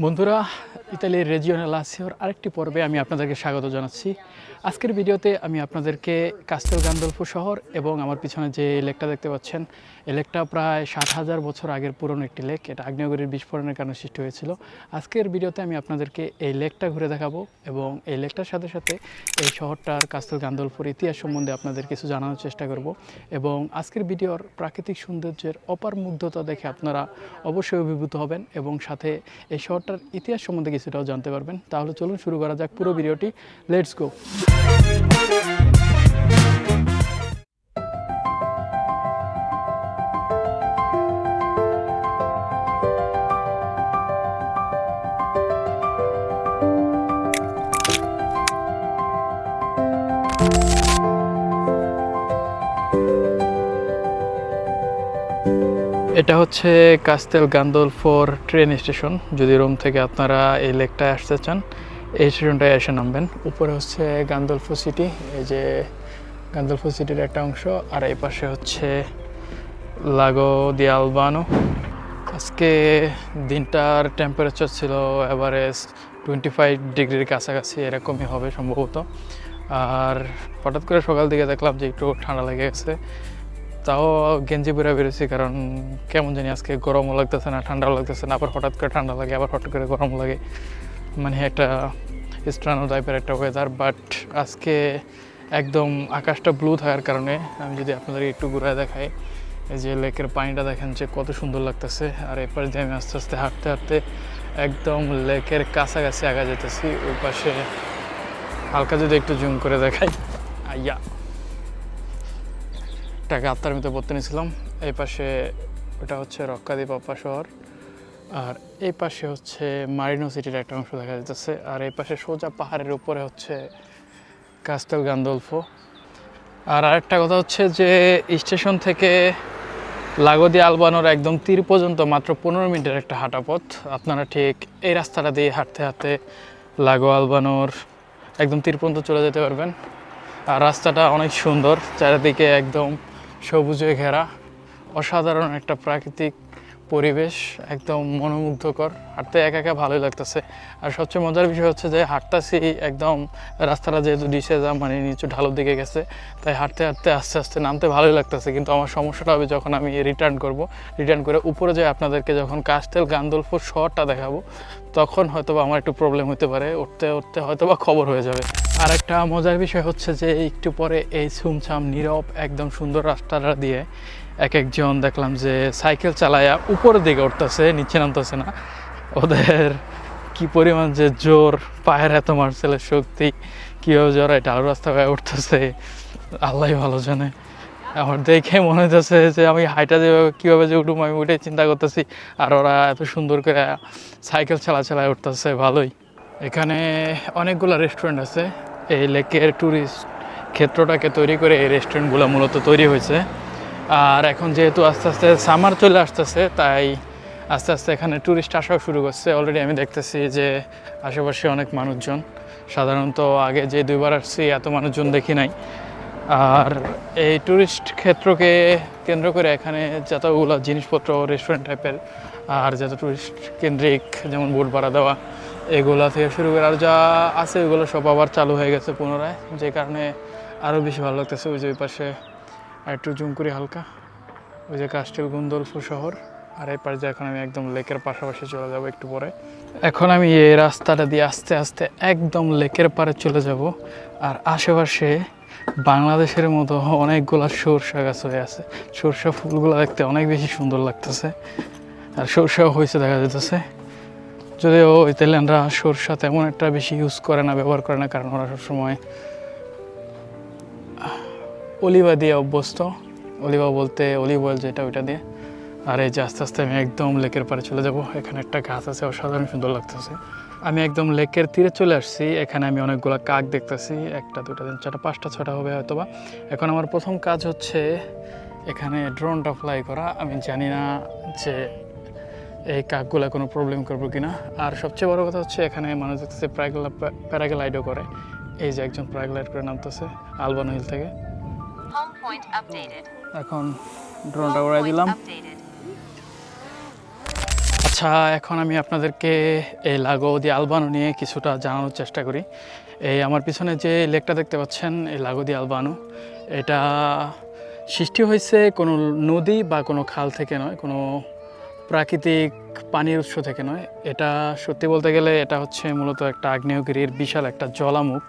বন্ধুরা ইতালির রেজিওনাল লাসিওর আরেকটি পর্বে আমি আপনাদেরকে স্বাগত জানাচ্ছি। আজকের ভিডিওতে আমি আপনাদেরকে কাস্তেল গান্দলফো শহর এবং আমার পিছনে যে লেকটা দেখতে পাচ্ছেন এই লেকটা প্রায় সাত হাজার বছর আগের পুরনো একটি লেক। এটা আগ্নেয়গিরির বিস্ফোরণের কারণে সৃষ্টি হয়েছিল। আজকের ভিডিওতে আমি আপনাদেরকে এই লেকটা ঘুরে দেখাবো এবং এই লেকটার সাথে সাথে এই শহরটার কাস্তেল গান্দলফোর ইতিহাস সম্বন্ধে আপনাদের কিছু জানানোর চেষ্টা করব এবং আজকের ভিডিওর প্রাকৃতিক সৌন্দর্যের অপার মুগ্ধতা দেখে আপনারা অবশ্যই অভিভূত হবেন এবং সাথে এই শহরটার ইতিহাস সম্বন্ধে কিছুটাও জানতে পারবেন। তাহলে চলুন শুরু করা যাক পুরো ভিডিওটি। লেটস গো এটা হচ্ছে কাস্তেল গান্দোলফোর ট্রেন স্টেশন যদি রোম থেকে আপনারা এই লেকটায় আসতে চান, এই স্টেশনটায় এসে নামবেন। উপরে হচ্ছে গান্দোলফো সিটি এই যে গান্দোলফো সিটির একটা অংশ, আর এই পাশে হচ্ছে লাগো দি আলবানো আজকে দিনটার টেম্পারেচার ছিল এভারেজ টোয়েন্টি ফাইভ ডিগ্রির কাছাকাছি, এরকমই হবে সম্ভবত। আর হঠাৎ করে সকাল দিকে দেখলাম যে একটু ঠান্ডা লেগে গেছে। তাও গেঞ্জি পরে বেরোছি কারণ কেমন জানি আজকে গরমও লাগতেছে না, ঠান্ডাও লাগতেছে না, আবার হঠাৎ করে ঠান্ডা লাগে, আবার হঠাৎ করে গরম লাগে। মানে একটা স্ট্রানো টাইপের একটা ওয়েদার বাট আজকে একদম আকাশটা ব্লু থাকার কারণে আমি যদি আপনাদের একটু ঘুরায় দেখাই যে লেকের পানিটা দেখেন যে কত সুন্দর লাগতেছে, আর এরপর দিয়ে আমি আস্তে আস্তে হাঁটতে হাঁটতে একদম লেকের কাছাকাছি আগা যেতেছি, ওই পাশে হালকা যদি একটু জুম করে দেখাই আইয়া একটা গাত্তার মধ্যে পড়তে নিয়েছিলাম। এই পাশে ওটা হচ্ছে রক্কাদি পাপা শহর। আর এই পাশে হচ্ছে মারিনো সিটির একটা অংশ দেখা যাচ্ছে আর এই পাশে সোজা পাহাড়ের উপরে হচ্ছে কাস্তেল গান্দোলফো আর আরেকটা কথা হচ্ছে যে, স্টেশন থেকে লাগোদি আলবানোর একদম তীর পর্যন্ত মাত্র পনেরো মিনিটের একটা হাঁটা পথ আপনারা ঠিক এই রাস্তাটা দিয়ে হাঁটতে হাঁটতে লাগো আলবানোর একদম তীর পর্যন্ত চলে যেতে পারবেন। আর রাস্তাটা অনেক সুন্দর, চারিদিকে একদম সবুজে ঘেরা অসাধারণ একটা প্রাকৃতিক পরিবেশ একদম মনোমুগ্ধকর। হাঁটতে একা একা ভালোই লাগতেছে। আর সবচেয়ে মজার বিষয় হচ্ছে যে, হাঁটতাছি একদম রাস্তাটা যেহেতু ডিসে যা মানে নিচু ঢালুর দিকে গেছে, তাই হাঁটতে হাঁটতে আস্তে আস্তে নামতে ভালোই লাগতেছে। কিন্তু আমার সমস্যাটা হবে যখন আমি রিটার্ন করব। রিটার্ন করে উপরে যাই আপনাদেরকে যখন কাস্তেল গান্দোলপুর শহরটা দেখাবো, তখন হয়তো আমার একটু প্রবলেম হতে পারে। উঠতে উঠতে হয়তো বা খবর হয়ে যাবে। আর একটা মজার বিষয় হচ্ছে যে, একটু পরে এই ছুমছাম নীরব একদম সুন্দর রাস্তাটা দিয়ে এক একজন দেখলাম যে সাইকেল চালায়া উপরের দিকে উঠতেছে, নিচে নামতেছে না। ওদের কি পরিমাণ যে জোর, পায়ের এত মার্সেলের শক্তি কীভাবে জোর এটা আরও রাস্তা হয়ে উঠতেছে, আল্লাহ ভালো জানে। আমার দেখে মনে হচ্ছে যে আমি হাইটা যেভাবে, কীভাবে যে উঠুম আমি উঠে চিন্তা করতেছি। আর ওরা এত সুন্দর করে সাইকেল চালা চালায় উঠতেছে, ভালোই। এখানে অনেকগুলো রেস্টুরেন্ট আছে। এই লেকের ট্যুরিস্ট ক্ষেত্রটাকে তৈরি করে এই রেস্টুরেন্টগুলো মূলত তৈরি হয়েছে। আর এখন যেহেতু আস্তে আস্তে সামার চলে আসতেছে, তাই আস্তে আস্তে এখানে ট্যুরিস্ট আসাও শুরু করছে। অলরেডি আমি দেখতেছি যে আশেপাশে অনেক মানুষজন। সাধারণত আগে যে দুইবার আসছি, এত মানুষজন দেখি নাই। আর এই ট্যুরিস্ট ক্ষেত্রকে কেন্দ্র করে এখানে যতগুলো জিনিসপত্র রেস্টুরেন্ট টাইপের আর যত ট্যুরিস্ট কেন্দ্রিক, যেমন বোট ভাড়া দেওয়া, এগুলা থেকে শুরু করে আর যা আছে ওগুলো সব আবার চালু হয়ে গেছে পুনরায়। যে কারণে আরও বেশি ভালো লাগতেছে, ওই যে ওই পাশে আর একটু জুম করি হালকা। ওই যে কাস্টেল গুন্দলফু শহর, আর এই পাশে এখন আমি একদম লেকের পাশাপাশি চলে যাব একটু পরে। এখন আমি এই রাস্তাটা দিয়ে আস্তে আস্তে একদম লেকের পারে চলে যাব, আর আশেপাশে বাংলাদেশের মতো অনেকগুলো সরষা গাছ হয়ে আছে। সরষা ফুলগুলো দেখতে অনেক বেশি সুন্দর লাগতেছে, আর সরষাও হয়েছে দেখা যেতেছে যদিও ইতালিয়ানরা সরষা তেমন একটা বেশি ইউজ করে না, ব্যবহার করে না, কারণ ওরা সবসময় অলিভা দিয়ে অভ্যস্ত। অলিভা বলতে অলিভ অয়েল যেটা, ওইটা দিয়ে। আর এই যে আস্তে আস্তে আমি একদম লেকের পাড়ে চলে যাব। এখানে একটা গাছ আছে, অসাধারণ সুন্দর লাগতেছে। আমি একদম লেকের তীরে চলে আসছি। এখানে আমি অনেকগুলো কাক দেখতেছি। একটা দুটা তিন, চারটা, পাঁচটা ছটা হবে হয়তোবা। এখন আমার প্রথম কাজ হচ্ছে এখানে ড্রোনটা ফ্লাই করা। আমি জানি না যে এই কাকগুলো কোনো প্রবলেম করব কিনা। আর সবচেয়ে বড় কথা হচ্ছে এখানে মানুষ দেখতেছে প্যারাগ্লাইডও করে। এই যে একজন প্যারাগ্লাইড করে নামতেছে, আলবানো হিল থেকে. এখন ড্রোনটা উড়াই দিলাম। আচ্ছা এখন আমি আপনাদেরকে এই লাগো দি আলবানো নিয়ে কিছুটা জানানোর চেষ্টা করি। এই আমার পিছনে যে লেকটা দেখতে পাচ্ছেন এই লাগো দি আলবানো এটা সৃষ্টি হয়েছে কোনো নদী বা কোনো খাল থেকে নয় কোনো প্রাকৃতিক পানির উৎস থেকে নয়। এটা সত্যি বলতে গেলে এটা হচ্ছে মূলত একটা আগ্নেয়গিরির বিশাল একটা জলামুখ।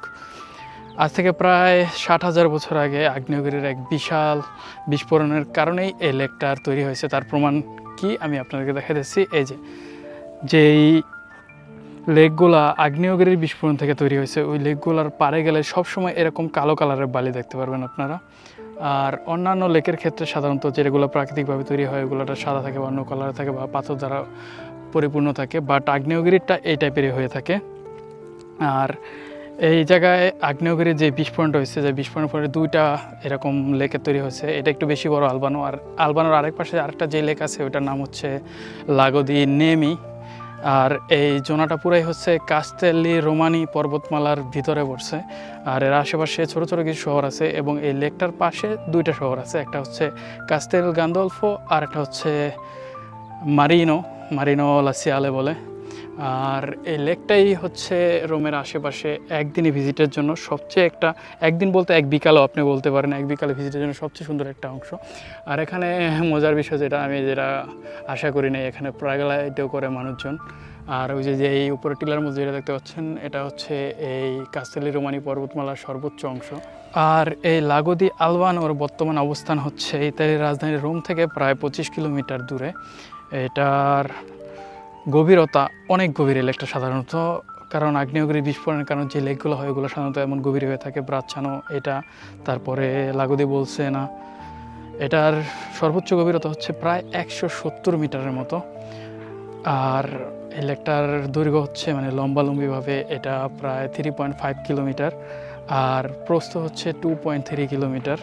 আজ থেকে প্রায় ষাট হাজার বছর আগে আগ্নেয়গিরির এক বিশাল বিস্ফোরণের কারণেই এই লেকটার তৈরি হয়েছে। তার প্রমাণ কি আমি আপনাদেরকে দেখা দিচ্ছি। এই যে, যেই লেকগুলা আগ্নেয়গিরির বিস্ফোরণ থেকে তৈরি হয়েছে, ওই লেকগুলার পারে গেলে সবসময় এরকম কালো কালারের বালি দেখতে পারবেন আপনারা। আর অন্যান্য লেকের ক্ষেত্রে সাধারণত যেগুলো প্রাকৃতিকভাবে তৈরি হয়, ওগুলোটা সাদা থাকে বা অন্য কালার থাকে বা পাথর দ্বারা পরিপূর্ণ থাকে, বাট আগ্নেয়গিরিটা এই টাইপেরই হয়ে থাকে। আর এই জায়গায় আগ্নেয়গিরির যে বিস্ফোরণটা হয়েছে, যে বিস্ফোরণের পরে দুইটা এরকম লেকে তৈরি হয়েছে। এটা একটু বেশি বড় আলবানো। আর আলবানোর আরেক পাশে আরেকটা যে লেক আছে, ওটার নাম হচ্ছে লাগোদি নেমি। আর এই জোনাটা পুরাই হচ্ছে কাস্তেলি রোমানি পর্বতমালার ভিতরে পড়ছে। আর এর আশেপাশে ছোটো ছোটো কিছু শহর আছে এবং এই লেকটার পাশে দুইটা শহর আছে। একটা হচ্ছে কাস্তেল গান্দলফো আর একটা হচ্ছে মারিনো মারিনো লাসিয়ালে বলে। আর এই লেকটাই হচ্ছে রোমের আশেপাশে একদিনই ভিজিটের জন্য সবচেয়ে একটা, একদিন বলতে এক বিকালও আপনি বলতে পারেন, এক বিকালে ভিজিটের জন্য সবচেয়ে সুন্দর একটা অংশ। আর এখানে মজার বিষয় যেটা, আমি যেটা আশা করি নাই, এখানে প্রাগলাইটেও করে মানুষজন। আর ওই যে যে এই উপরে টিলার মধ্যে যেটা দেখতে পাচ্ছেন, এটা হচ্ছে এই কাস্তেলি রোমানি পর্বতমালার সর্বোচ্চ অংশ। আর এই লাগোদি আলবান ওর বর্তমান অবস্থান হচ্ছে ইতালির রাজধানী রোম থেকে প্রায় পঁচিশ কিলোমিটার দূরে। এটার গভীরতা অনেক গভীর লেকটা সাধারণত। কারণ আগ্নেয়গিরি বিস্ফোরণের কারণে যে লেকগুলো হয়, ওগুলো সাধারণত এমন গভীর হয়ে থাকে, ব্রাচ্ছানো এটা। তারপরে লাগুদি বলছে না। এটার সর্বোচ্চ গভীরতা হচ্ছে প্রায় একশো সত্তর মিটারের মতো। আর এই লেকটার দৈর্ঘ্য হচ্ছে মানে লম্বালম্বিভাবে এটা প্রায় থ্রি পয়েন্ট ফাইভ কিলোমিটার। আর প্রস্থ হচ্ছে টু পয়েন্ট থ্রি কিলোমিটার।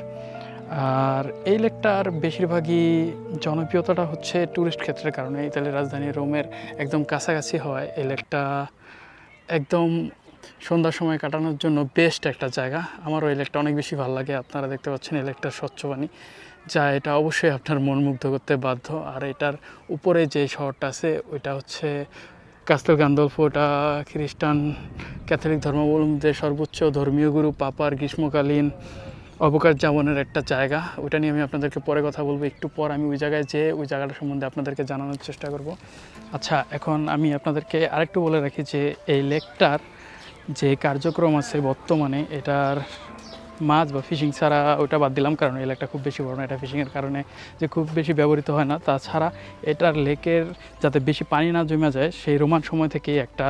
আর এই লেকটার বেশিরভাগই জনপ্রিয়তাটা হচ্ছে ট্যুরিস্ট ক্ষেত্রের কারণে। ইতালির রাজধানী রোমের একদম কাছাকাছি হওয়ায় এই লেকটা। একদম সন্ধ্যার সময় কাটানোর জন্য বেস্ট একটা জায়গা। আমারও এই লেকটা অনেক বেশি ভালো লাগে। আপনারা দেখতে পাচ্ছেন এই লেকটার স্বচ্ছ পানি, যা এটা অবশ্যই আপনার মন মুগ্ধ করতে বাধ্য। আর এটার উপরে যে শহরটা আছে, ওইটা হচ্ছে কাস্তেল গান্দলফো ওটা খ্রিস্টান ক্যাথলিক ধর্মাবলম্বীদের সর্বোচ্চ ধর্মীয় গুরু, পাপার গ্রীষ্মকালীন অবকাশ যাপনের একটা জায়গা। ওইটা নিয়ে আমি আপনাদেরকে পরে কথা বলব। একটু পর আমি ওই জায়গায় যেয়ে ওই জায়গাটা সম্বন্ধে আপনাদেরকে জানানোর চেষ্টা করব। আচ্ছা এখন আমি আপনাদেরকে আরেকটু বলে রাখি যে, এই লেকটার যে কার্যক্রম আছে বর্তমানে, এটার মাছ বা ফিশিং ছাড়া ওটা বাদ দিলাম, কারণ এই লেকটা খুব বেশি বড় না, এটা ফিশিংয়ের কারণে যে খুব বেশি ব্যবহৃত হয় না। তাছাড়া এটার লেকের যাতে বেশি পানি না জমে যায়, সেই রোমান সময় থেকেই একটা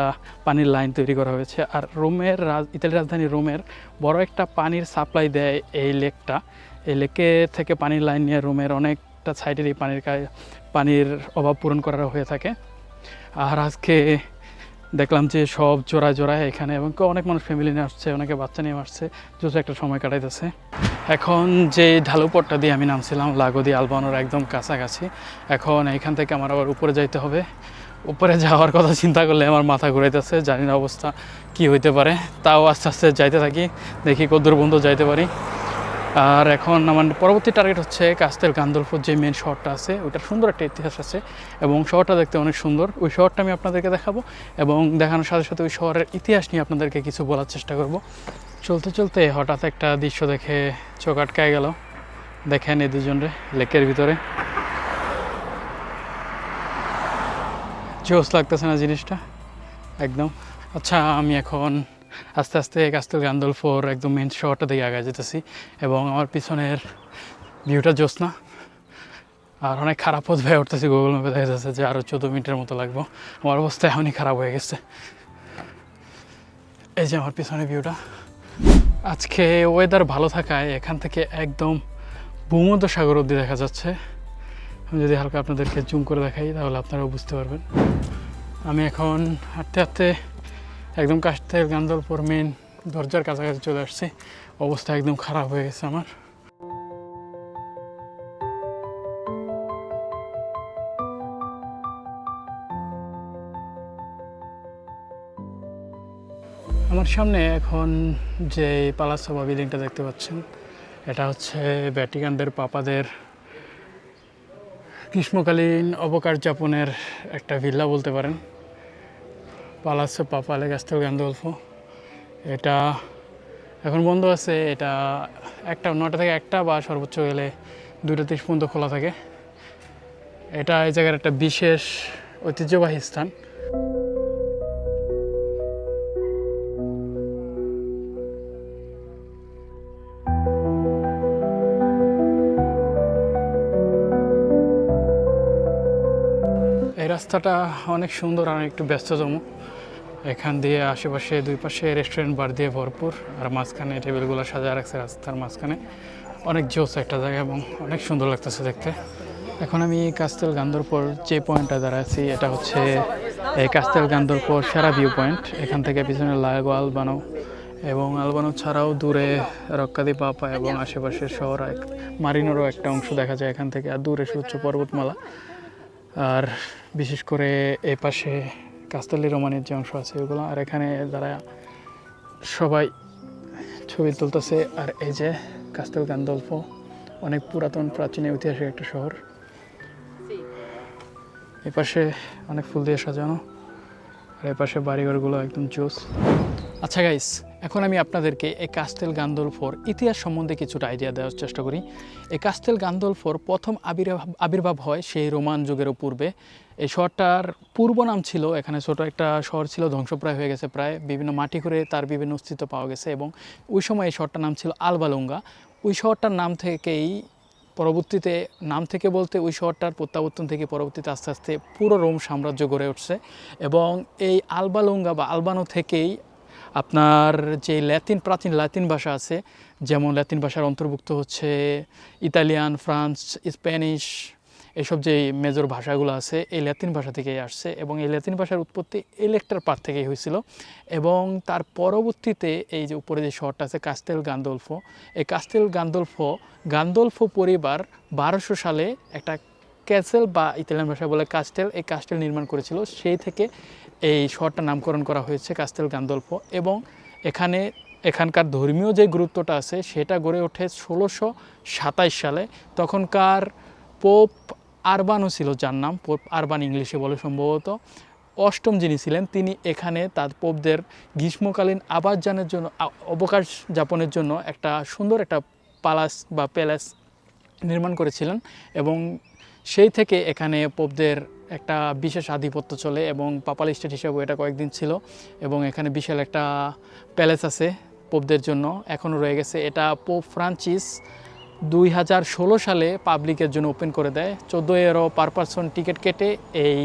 পানির লাইন তৈরি করা হয়েছে। আর রোমের রাজ ইতালি রাজধানী রোমের বড় একটা পানির সাপ্লাই দেয় এই লেকটা। এই লেকে থেকে পানির লাইন নিয়ে রোমের অনেকটা সাইডের এই পানির পানির অভাব পূরণ করা হয়ে থাকে। আর আজকে দেখলাম যে সব জোড়ায় জোড়ায় এখানে এবং অনেক মানুষ ফ্যামিলি নিয়ে আসছে, অনেকে বাচ্চা নিয়ে আসছে, যত একটা সময় কাটাইতেছে। এখন যে ঢালু পথটা দিয়ে আমি নামছিলাম লাগোদি আলবানোর একদম কাছাকাছি, এখন এখান থেকে আমার আবার উপরে যাইতে হবে। উপরে যাওয়ার কথা চিন্তা করলে আমার মাথা ঘুরাইতেছে, জানি না অবস্থা কি হইতে পারে, তাও আস্তে আস্তে যাইতে থাকি, দেখি কদ্দূর বন্ধু যাইতে পারি। আর এখন আমার পরবর্তী টার্গেট হচ্ছে কাস্তেল গান্দলফোর যে মেন শহরটা আছে, ওইটার সুন্দর একটা ইতিহাস আছে এবং শহরটা দেখতে অনেক সুন্দর। ওই শহরটা আমি আপনাদেরকে দেখাবো এবং দেখানোর সাথে সাথে ওই শহরের ইতিহাস নিয়ে আপনাদেরকে কিছু বলার চেষ্টা করব। চলতে চলতে হঠাৎ একটা দৃশ্য দেখে চোখ আটকায় গেল। দেখেন এই দুজনরে লেকের ভিতরে। জোস লাগতেছে না জিনিসটা। একদম। আচ্ছা আমি এখন আস্তে আস্তে কাস্তেল গান্দলফোর একদম মেন শহরটা দিকে আগে যেতেছি এবং আমার পিছনের ভিউটা জোসনা আর অনেক খারাপ পথ হয়ে উঠতেছি গুগল ম্যাপে দেখা যাচ্ছে যে আরও চোদ্দ মিনিটের মতো লাগবো। আমার অবস্থা এখনই খারাপ হয়ে গেছে। এই যে আমার পিছনে ভিউটা আজকে ওয়েদার ভালো থাকায় এখান থেকে একদম ভূমধ্য সাগর অবধি দেখা যাচ্ছে। আমি যদি হালকা আপনাদেরকে জুম করে দেখাই, তাহলে আপনারাও বুঝতে পারবেন। আমি এখন হাঁটতে হাঁটতে একদম কাস্তের গান্দলপুর মেন দরজার কাছাকাছি চলে আসছি। অবস্থা একদম খারাপ হয়ে গেছে আমার। আমার সামনে এখন যে পালাসো বা বিল্ডিংটা দেখতে পাচ্ছেন, এটা হচ্ছে ভ্যাটিকানদের পাপাদের গ্রীষ্মকালীন অবকাশ যাপনের একটা ভিল্লা বলতে পারেন। পালাসে পাপালে গাস্তেল গান্দোলফ এটা এখন বন্ধ আছে, এটা একটা নটা থেকে একটা বা সর্বোচ্চ গেলে দুটো তিরিশ পর্যন্ত খোলা থাকে। এটা এই জায়গার একটা বিশেষ ঐতিহ্যবাহী স্থান। রাস্তাটা অনেক সুন্দর আর একটু ব্যস্ততম এখান দিয়ে আশেপাশে দুই পাশে রেস্টুরেন্ট বার দিয়ে ভরপুর, আর মাঝখানে টেবিলগুলো সাজা রাখছে রাস্তার মাঝখানে। অনেক জোস একটা জায়গা এবং অনেক সুন্দর লাগতেছে দেখতে। এখন আমি কাস্তেল গান্দরপর যে পয়েন্টটা দাঁড়াচ্ছি এটা হচ্ছে এই কাস্তেল গান্দরপর সেরা ভিউ পয়েন্ট এখান থেকে পিছনে লাগো আলবানো এবং আলবানো ছাড়াও দূরে রক্কাদি পাপা এবং আশেপাশের শহর মারিনোরও একটা অংশ দেখা যায় এখান থেকে, আর দূরে সুচ্চ পর্বতমালা আর বিশেষ করে এই পাশে কাস্তালি রোমানের যে অংশ আছে ওগুলো, আর এখানে যারা সবাই ছবি তুলতেছে, আর এই যে কাস্তেল গান্দল্প অনেক পুরাতন, প্রাচীন, ঐতিহাসিক একটা শহর। এই পাশে অনেক ফুল দিয়ে সাজানো, আর এই পাশে বাড়িঘরগুলো একদম জোস। আচ্ছা গাইস এখন আমি আপনাদেরকে এই কাস্তেল গান্দোলফোর ইতিহাস সম্বন্ধে কিছুটা আইডিয়া দেওয়ার চেষ্টা করি। এই কাস্তেল গান্দোলফোর প্রথম আবির্ভাব আবির্ভাব হয় সেই রোমান যুগেরও পূর্বে। এই শহরটার পূর্ব নাম ছিল, এখানে ছোট একটা শহর ছিল, ধ্বংসপ্রায় হয়ে গেছে প্রায়। বিভিন্ন মাটি করে তার বিভিন্ন অস্তিত্ব পাওয়া গেছে এবং ওই সময় এই শহরটার নাম ছিল আলবালুঙ্গা। ওই শহরটার নাম থেকেই পরবর্তীতে, নাম থেকে বলতে ওই শহরটার প্রত্যাবর্তন থেকে পরবর্তীতে আস্তে আস্তে পুরো রোম সাম্রাজ্য গড়ে উঠছে এবং এই আলবালুঙ্গা বা আলবানো থেকেই আপনার যে ল্যাতিন, প্রাচীন ল্যাতিন ভাষা আছে, যেমন ল্যাতিন ভাষার অন্তর্ভুক্ত হচ্ছে ইতালিয়ান, ফ্রান্স, স্প্যানিশ, এসব যে মেজর ভাষাগুলো আছে, এই ল্যাতিন ভাষা থেকেই আসছে এবং এই ল্যাতিন ভাষার উৎপত্তি ইলেকট্রার পার থেকেই হয়েছিল এবং তার পরবর্তীতে এই যে উপরে যে শহরটা আছে, কাস্তেল গান্দোলফো এই কাস্তেল গান্দোলফো গান্দোলফো পরিবার বারোশো সালে একটা ক্যাসেল বা ইতালিয়ান ভাষায় বলে কাস্টেল, এই কাস্টেল নির্মাণ করেছিল। সেই থেকে এই শহরটার নামকরণ করা হয়েছে কাস্তেল গান্দোলফো এবং এখানে এখানকার ধর্মীয় যে গুরুত্বটা আছে সেটা গড়ে ওঠে ষোলোশো সাতাইশ সালে। তখনকার পোপ আরবানও ছিল যার নাম, পোপ আরবান ইংলিশে বলে সম্ভবত। অষ্টম যিনি ছিলেন, তিনি এখানে তার পোপদের গ্রীষ্মকালীন আবাস যানের জন্য অবকাশ যাপনের জন্য একটা সুন্দর একটা পালাস বা প্যালেস নির্মাণ করেছিলেন এবং সেই থেকে এখানে পোপদের একটা বিশেষ আধিপত্য চলে এবং পাপাল স্টেট হিসেবে এটা কয়েকদিন ছিল এবং এখানে বিশাল একটা প্যালেস আছে পোপদের জন্য, এখনও রয়ে গেছে। এটা পোপ ফ্রান্সিস দুই হাজার ষোলো সালে পাবলিকের জন্য ওপেন করে দেয়। চোদ্দ এরো পার পারসন টিকিট কেটে এই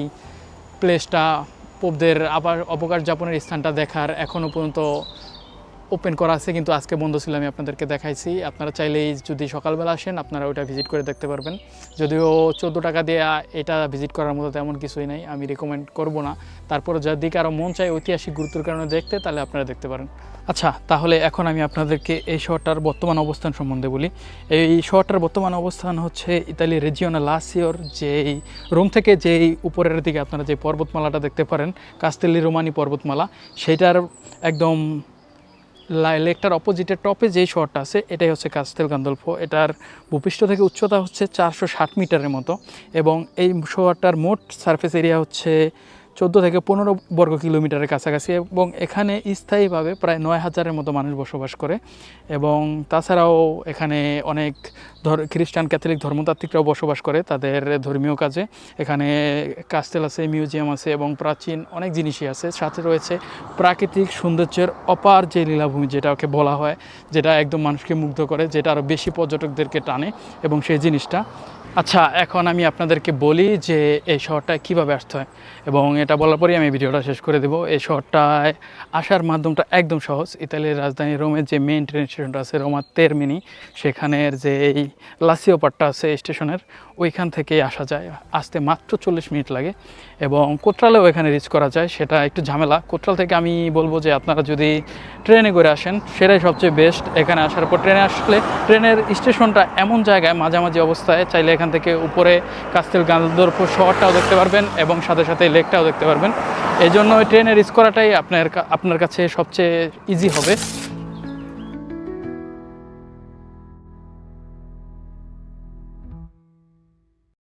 প্লেসটা পোপদের আবার অবকাশ যাপনের স্থানটা দেখার এখনও পর্যন্ত ওপেন করা আছে, কিন্তু আজকে বন্ধ ছিল, আমি আপনাদেরকে দেখাইছি। আপনারা চাইলেই যদি সকালবেলা আসেন, আপনারা ওইটা ভিজিট করে দেখতে পারবেন। যদিও চোদ্দ টাকা দিয়ে এটা ভিজিট করার মতো তেমন কিছুই নাই, আমি রেকমেন্ড করব না। তারপরে যদি কারও মন চায় ঐতিহাসিক গুরুত্বের কারণে দেখতে, তাহলে আপনারা দেখতে পারেন। আচ্ছা তাহলে এখন আমি আপনাদেরকে এই শহরটার বর্তমান অবস্থান সম্বন্ধে বলি। এই শহরটার বর্তমান অবস্থান হচ্ছে ইতালি রেজিওনা লাসিওর যেই, রোম থেকে যেই উপরের দিকে আপনারা যে পর্বতমালাটা দেখতে পারেন কাস্তেলি রোমানি পর্বতমালা সেটার একদম লেকটার অপোজিটের টপে যেই শহরটা আছে, এটাই হচ্ছে কাস্তেল গান্দলফো। এটার ভূপৃষ্ঠ থেকে উচ্চতা হচ্ছে চারশো ষাট মিটারের মতো এবং এই শহরটার মোট সারফেস এরিয়া হচ্ছে চোদ্দ থেকে পনেরো বর্গ কিলোমিটারের কাছাকাছি এবং এখানে স্থায়ীভাবে প্রায় নয় হাজারের মতো মানুষ বসবাস করে এবং তাছাড়াও এখানে অনেক ধর, খ্রিস্টান ক্যাথলিক ধর্মতাত্ত্বিকরাও বসবাস করে তাদের ধর্মীয় কাজে। এখানে কাস্টেল আছে, মিউজিয়াম আছে এবং প্রাচীন অনেক জিনিসই আছে। সাথে রয়েছে প্রাকৃতিক সৌন্দর্যের অপার যে লীলাভূমি যেটাকে বলা হয়, যেটা একদম মানুষকে মুগ্ধ করে, যেটা আরও বেশি পর্যটকদেরকে টানে এবং সেই জিনিসটা। আচ্ছা এখন আমি আপনাদেরকে বলি যে এই শহরটায় কীভাবে আসতে হয়। এবং এটা বলার পরেই আমি ভিডিওটা শেষ করে দেবো। এই শহরটায় আসার মাধ্যমটা একদম সহজ। ইতালির রাজধানী রোমের যে মেইন ট্রেন স্টেশনটা আছে, রোমা তেরমিনি, সেখানের যে এই লাসিও পাট্টা আছে স্টেশনের, ওইখান থেকেই আসা যায়। আসতে মাত্র চল্লিশ মিনিট লাগে। এবং কোট্রালেও এখানে রিচ করা যায়, সেটা একটু ঝামেলা। কোট্রাল থেকে আমি বলব যে আপনারা যদি ট্রেনে করে আসেন, সেটাই সবচেয়ে বেস্ট এখানে আসার পর ট্রেনে আসলে ট্রেনের স্টেশনটা এমন জায়গায় মাঝামাঝি অবস্থায়, চাইলে এখান থেকে উপরে কাস্তেল গান্ধরপুর শহরটাও দেখতে পারবেন এবং সাথে সাথে লেকটাও দেখতে পারবেন। এই জন্য ওই ট্রেনে রিস করাটাই আপনার আপনার কাছে সবচেয়ে ইজি হবে।